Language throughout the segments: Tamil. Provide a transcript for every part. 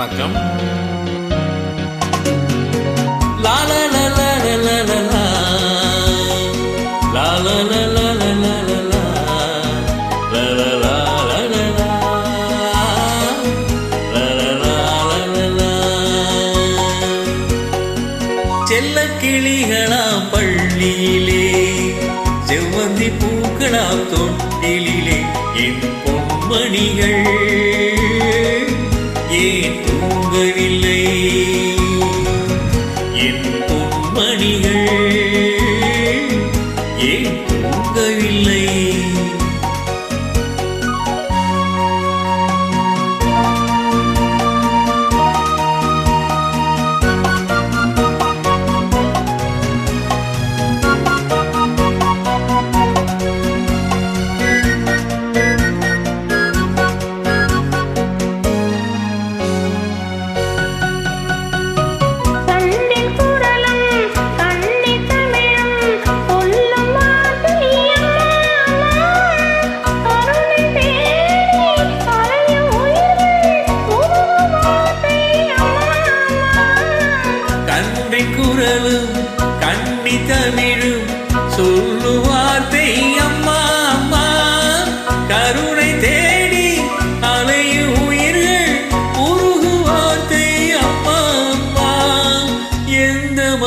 வணக்கம் செல்ல கிளிகளா பள்ளியிலே செவ்வந்தி பூக்களா தொட்டிலே என் பொன்மணிகள்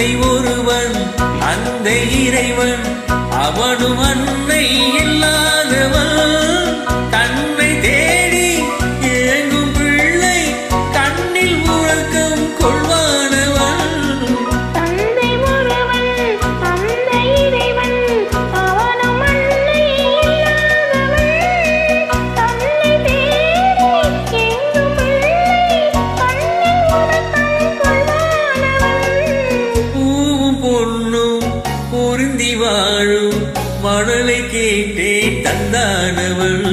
தந்தை ஒருவன் அந்த இறைவன் அவனும் அன்னை எல்லாம். பாடலை கேட்டே தந்தானவள்.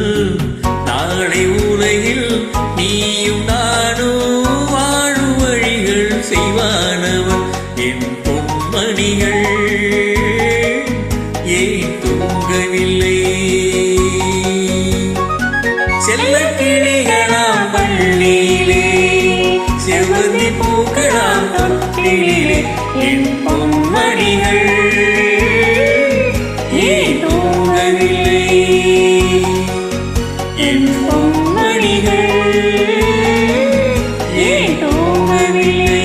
நாளை உலகில் நீயும் நானும் வாழும் வழிகள் செய்வானவள். என் பொன்மணிகள் ஏன் தூங்கவில்லை? செல்ல கிளிகளாம் பள்ளியிலே செவ்வந்தி பூக்களாம் தொட்டிலே என் பொன்மணிகள். we.